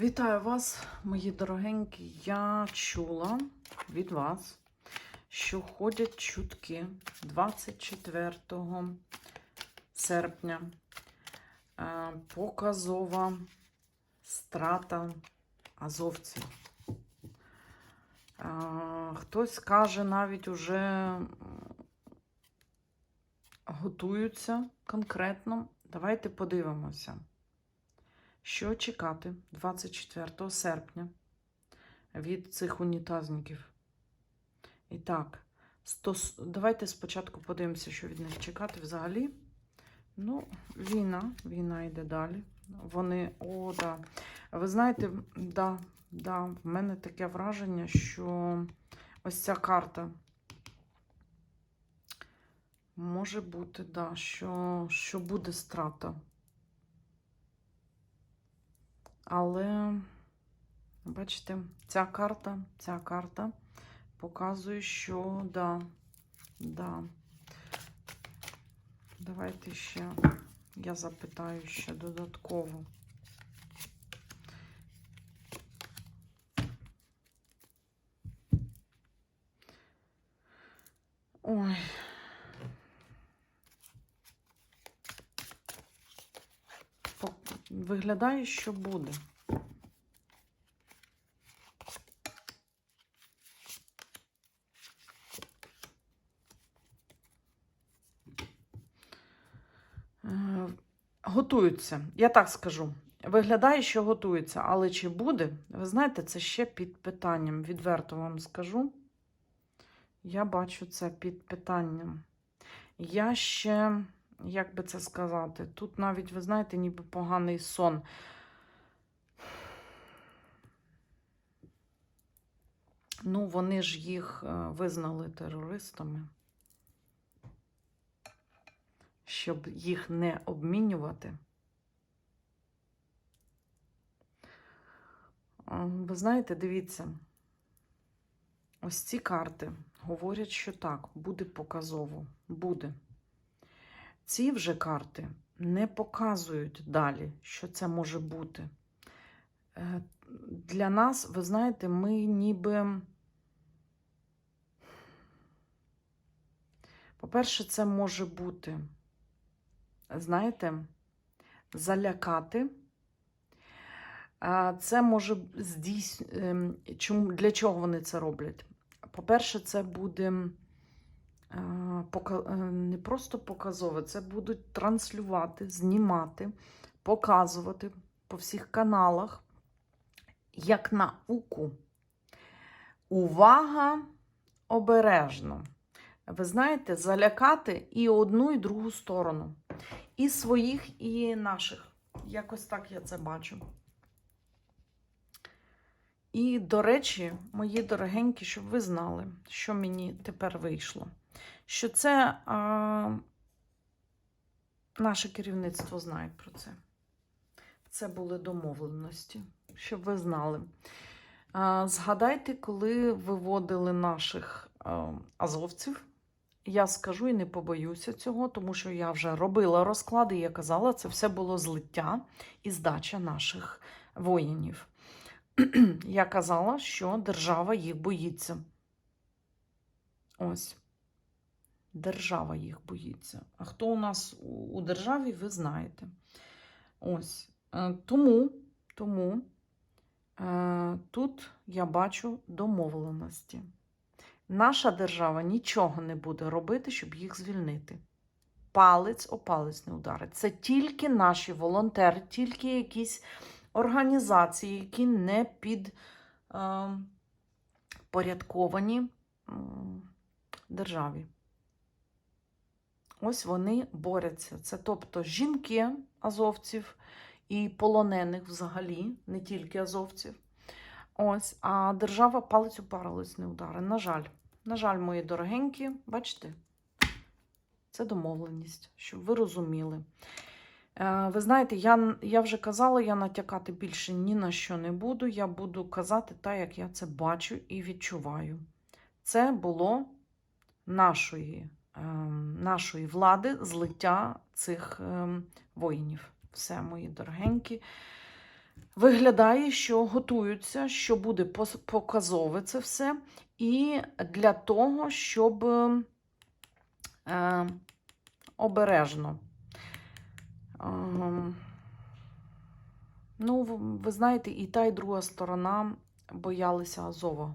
Вітаю вас, мої дорогенькі. Я чула від вас, що ходять чутки 24 серпня. е, Показова страта азовців. Е, Хтось каже, навіть уже готуються конкретно. Давайте подивимося. Що чекати 24 серпня від цих унітазників? І так, стос... давайте спочатку подивимося, що від них чекати взагалі. Ну, війна, війна йде далі. Вони, о, да. Ви знаєте, да, да, в мене таке враження, що ось ця карта може бути, да, що, що буде страта. Але, бачите, ця карта, ця карта показує, що да, да. Давайте ще я запитаю ще додатково. Ой. По- Виглядає, що буде. Е, Готуються. Я так скажу. Виглядає, що готуються, але чи буде? Ви знаєте, це ще під питанням. Відверто вам скажу. Я бачу це під питанням. Я ще, як би це сказати, тут навіть, ви знаєте, ніби поганий сон. Ну, вони ж їх е, визнали терористами. Щоб їх не обмінювати. Ви знаєте, дивіться, ось ці карти говорять, що так, буде показово, буде. Ці вже карти не показують далі, що це може бути. Е, Для нас, ви знаєте, ми ніби. По-перше, це може бути, знаєте, залякати. Це може здійс... ем. Для чого вони це роблять? По-перше, це буде не просто показове, це будуть транслювати, знімати, показувати по всіх каналах, як науку. Увага обережно. Ви знаєте, залякати і одну, і другу сторону. І своїх, і наших. Якось так я це бачу. І, до речі, мої дорогенькі, щоб ви знали, що мені тепер вийшло. Що це а, наше керівництво знає про це. Це були домовленості, щоб ви знали. А, згадайте, коли виводили наших а, азовців. Я скажу і не побоюся цього, тому що я вже робила розклади, я казала, це все було злиття і здача наших воїнів. Я казала, що держава їх боїться. Ось. Держава їх боїться. А хто у нас у- державі, ви знаєте. Ось. Е, Тому, тому е, тут я бачу домовленості. Наша держава нічого не буде робити, щоб їх звільнити. Палець о палець не ударить. Це тільки наші волонтери, тільки якісь організації, які не підпорядковані державі. Ось вони борються. Це тобто жінки азовців і полонених взагалі, не тільки азовців. Ось, а держава палець у палець не ударить. На жаль, на жаль, мої дорогенькі, бачите, це домовленість, щоб ви розуміли. Е, Ви знаєте, я, я вже казала, я натякати більше ні на що не буду. Я буду казати так, як я це бачу і відчуваю. Це було нашої, нашої влади злиття цих ем, воїнів. Все, мої дорогенькі. Виглядає, що готуються, що буде показове це все. І для того, щоб е, обережно. Ем, ну, ви знаєте, і та, і друга сторона боялися Азова.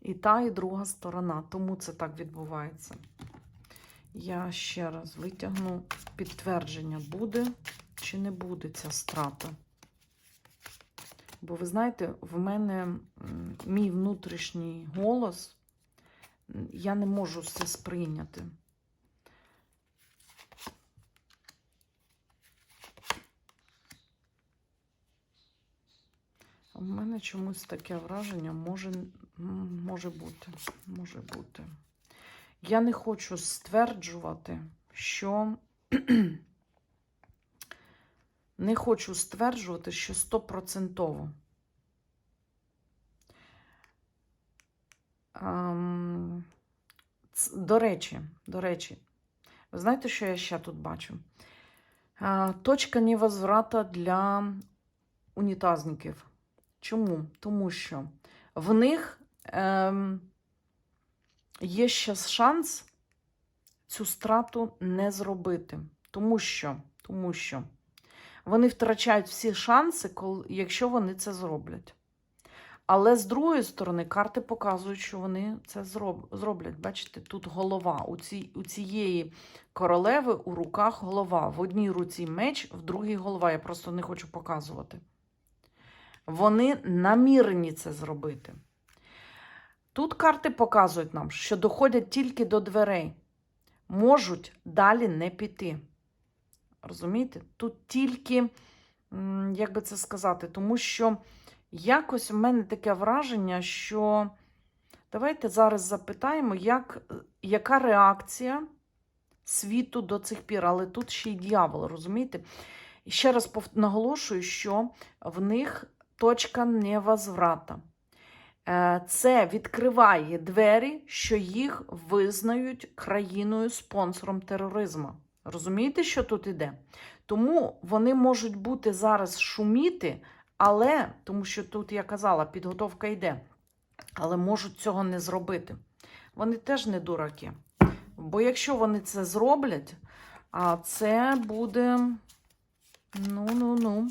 І та, і друга сторона. Тому це так відбувається. Я ще раз витягну підтвердження, буде чи не буде ця страта. Бо ви знаєте, в мене мій внутрішній голос, я не можу це сприйняти. У мене чомусь таке враження може, може бути. Може бути. Я не хочу стверджувати, що не хочу стверджувати, що стопроцентово. Ем, До речі, до речі, ви знаєте, що я ще тут бачу? Е, Точка невозврата для унітазників. Чому? Тому що в них ем, є ще шанс цю страту не зробити. Тому що, тому що вони втрачають всі шанси, коли, якщо вони це зроблять. Але з другої сторони, карти показують, що вони це зроб, зроблять. Бачите, тут голова. У, цій, у цієї королеви у руках голова. В одній руці меч, в другій голова. Я просто не хочу показувати. Вони намірені це зробити. Тут карти показують нам, що доходять тільки до дверей, можуть далі не піти. Розумієте? Тут тільки, як би це сказати, тому що якось в мене таке враження, що давайте зараз запитаємо, як, яка реакція світу до цих пір, але тут ще й дьявол, розумієте? І ще раз наголошую, що в них точка невозврата. Е, Це відкриває двері, що їх визнають країною спонсором тероризму. Розумієте, що тут іде? Тому вони можуть бути зараз шуміти, але тому що тут я казала, підготовка йде, але можуть цього не зробити. Вони теж не дураки. Бо якщо вони це зроблять, а це буде. Ну, ну, ну.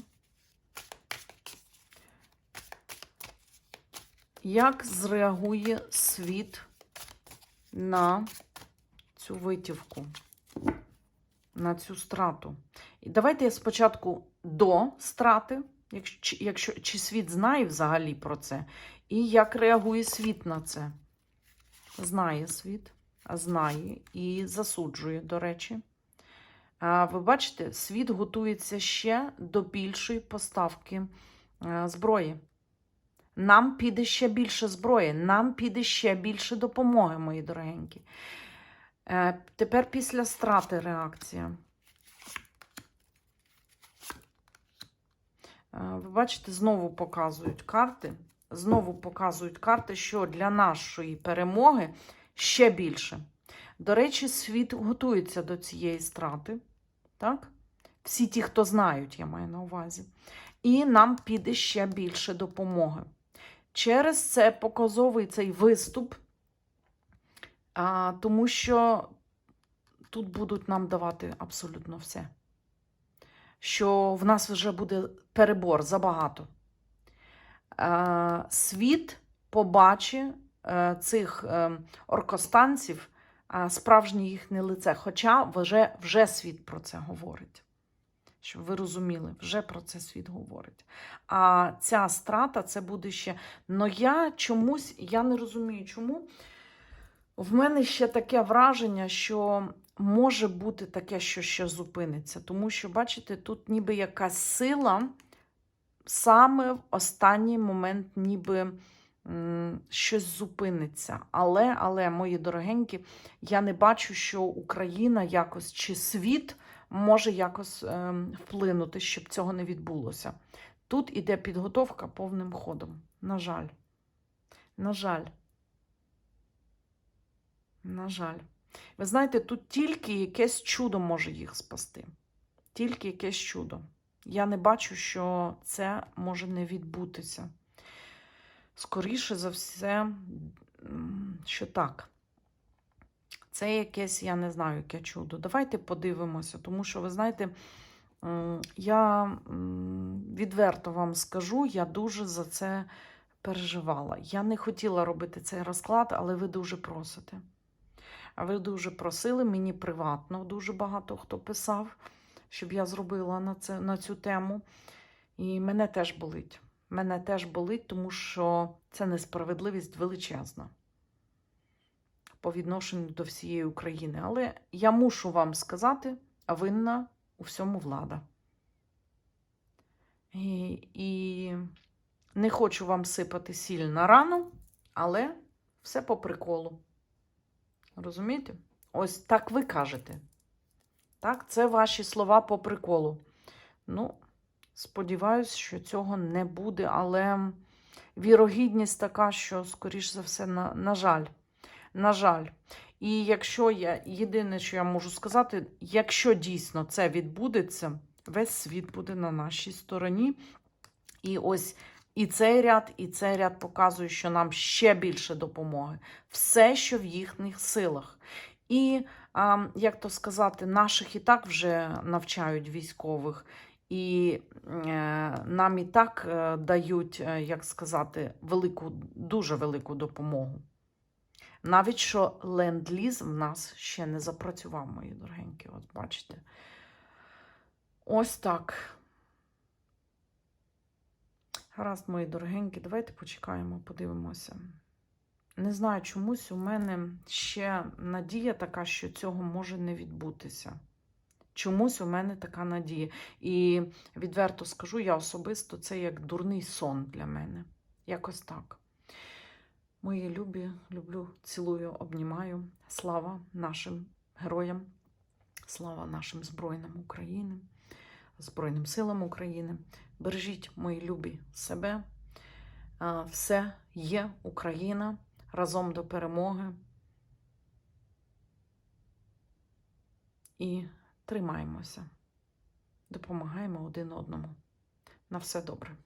Як зреагує світ на цю витівку, на цю страту? І давайте я спочатку до страти, якщо, якщо чи світ знає взагалі про це, і як реагує світ на це. Знає світ, а знає і засуджує, до речі. А, Ви бачите, світ готується ще до більшої поставки е, зброї. Нам піде ще більше зброї, нам піде ще більше допомоги, мої дорогенькі. Е, Тепер після страти реакція. Е, Ви бачите, знову показують карти. Знову показують карти, що для нашої перемоги ще більше. До речі, світ готується до цієї страти. Так? Всі ті, хто знають, я маю на увазі. І нам піде ще більше допомоги. Через це показовий цей виступ, а, тому що тут будуть нам давати абсолютно все. Що в нас вже буде перебор забагато. Е, світ побачить е, цих е, оркостанців, е, справжнє їхнє лице. Хоча вже, вже світ про це говорить. Щоб ви розуміли, вже про це світ говорить. А ця страта це буде ще. Но я чомусь, я не розумію, чому. В мене ще таке враження, що може бути таке, що ще зупиниться. Тому що, бачите, тут ніби якась сила саме в останній момент, ніби щось зупиниться. Але, але, мої дорогенькі, я не бачу, що Україна якось чи світ може якось ем, вплинути, щоб цього не відбулося. Тут іде підготовка повним ходом. На жаль. На жаль. На жаль. Ви знаєте, тут тільки якесь чудо може їх спасти. Тільки якесь чудо. Я не бачу, що це може не відбутися. Скоріше за все, що так. Це якесь, я не знаю, яке чудо. Давайте подивимося, тому що, ви знаєте, я відверто вам скажу, я дуже за це переживала. Я не хотіла робити цей розклад, але ви дуже просите. А ви дуже просили, мені приватно дуже багато хто писав, щоб я зробила на, це, на цю тему. І мене теж болить. Мене теж болить, тому що це несправедливість величезна по відношенню до всієї України. Але я мушу вам сказати, винна у всьому влада. І, і не хочу вам сипати сіль на рану, але все по приколу. Розумієте? Ось так ви кажете. Так, це ваші слова по приколу. Ну, сподіваюсь, що цього не буде, але вірогідність така, що, скоріш за все, на, на жаль. На жаль. І якщо я єдине, що я можу сказати, якщо дійсно це відбудеться, весь світ буде на нашій стороні. І ось і цей ряд, і цей ряд показує, що нам ще більше допомоги. Все, що в їхніх силах. І, а, як то сказати, наших і так вже навчають військових, і е, нам і так е, дають, е, як сказати, велику, дуже велику допомогу. Навіть що ленд-ліз в нас ще не запрацював, мої дорогенькі, от бачите. Ось так. Гаразд, мої дорогенькі, давайте почекаємо, подивимося. Не знаю, чомусь у мене ще надія така, що цього може не відбутися. Чомусь у мене така надія. І відверто скажу, я особисто це як дурний сон для мене. Якось так. Мої любі, люблю, цілую, обнімаю. Слава нашим героям, слава нашим Збройним України, Збройним силам України. Бережіть, мої любі, себе. Все є Україна разом до перемоги. І тримаємося, допомагаємо один одному. На все добре.